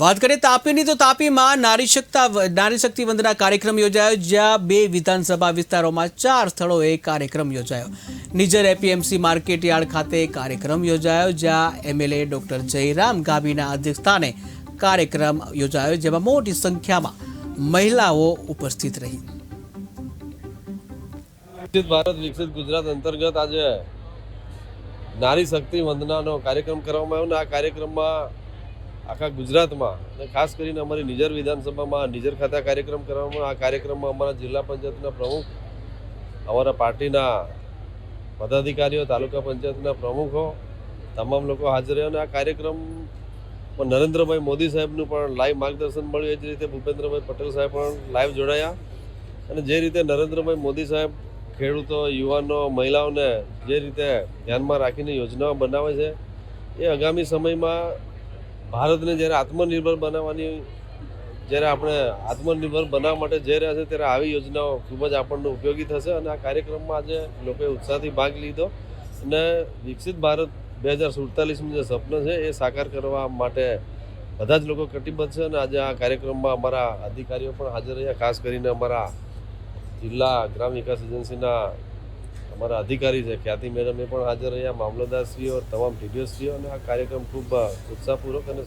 વાત કરીએ તાપીની, તો તાપીમાં નારી શકતા નારી શક્તિ વંદના કાર્યક્રમ યોજાયો, જ્યાં બે વિધાનસભા વિસ્તારોમાં ચાર સ્થળોએ કાર્યક્રમ યોજાયો. નિજર એપીએમસી માર્કેટ યાર્ડ ખાતે કાર્યક્રમ યોજાયો, જ્યાં એમએલએ ડોક્ટર જયરામ ગાબીના અધ્યક્ષસ્થાને કાર્યક્રમ યોજાયો, જેમાં મોટી સંખ્યામાં મહિલાઓ ઉપસ્થિત રહી. વિકસિત ભારત, વિકસિત ગુજરાત અંતર્ગત આજે નારી શક્તિ વંદનાનો કાર્યક્રમ કરવામાં આવ્યો ને આ કાર્યક્રમમાં આખા ગુજરાતમાં અને ખાસ કરીને અમારી નિજર વિધાનસભામાં નિજર ખાતે કાર્યક્રમ કરવામાં આ કાર્યક્રમમાં અમારા જિલ્લા પંચાયતના પ્રમુખ, અમારા પાર્ટીના પદાધિકારીઓ, તાલુકા પંચાયતના પ્રમુખો, તમામ લોકો હાજર રહ્યા. અને આ કાર્યક્રમ નરેન્દ્રભાઈ મોદી સાહેબનું પણ લાઈવ માર્ગદર્શન મળ્યું. એ જ રીતે ભૂપેન્દ્રભાઈ પટેલ સાહેબ પણ લાઈવ જોડાયા. અને જે રીતે નરેન્દ્રભાઈ મોદી સાહેબ ખેડૂતો, યુવાનો, મહિલાઓને જે રીતે ધ્યાનમાં રાખીને યોજનાઓ બનાવે છે, એ આગામી સમયમાં ભારતને જ્યારે આત્મનિર્ભર બનાવવાની, જ્યારે આપણે આત્મનિર્ભર બનાવવા માટે જઈ રહ્યા છે ત્યારે આવી યોજનાઓ ખૂબ જ આપણને ઉપયોગી થશે અને આ કાર્યક્રમમાં આજે લોકોએ ઉત્સાહથી ભાગ લીધો અને વિકસિત ભારત બે હજાર સુડતાલીસનું જે સપનું છે, એ સાકાર કરવા માટે બધા જ લોકો કટિબદ્ધ છે અને આજે આ કાર્યક્રમમાં અમારા અધિકારીઓ પણ હાજર રહ્યા, ખાસ કરીને અમારા જિલ્લા ગ્રામ વિકાસ એજન્સીના અમારા અધિકારી છે, ખ્યાતિ મેડમ એ પણ હાજર રહ્યા, મામલતદારશ્રીઓ, તમામ ટીડીઓશ્રીઓ અને આ કાર્યક્રમ ખૂબ ઉત્સાહપૂર્વક અને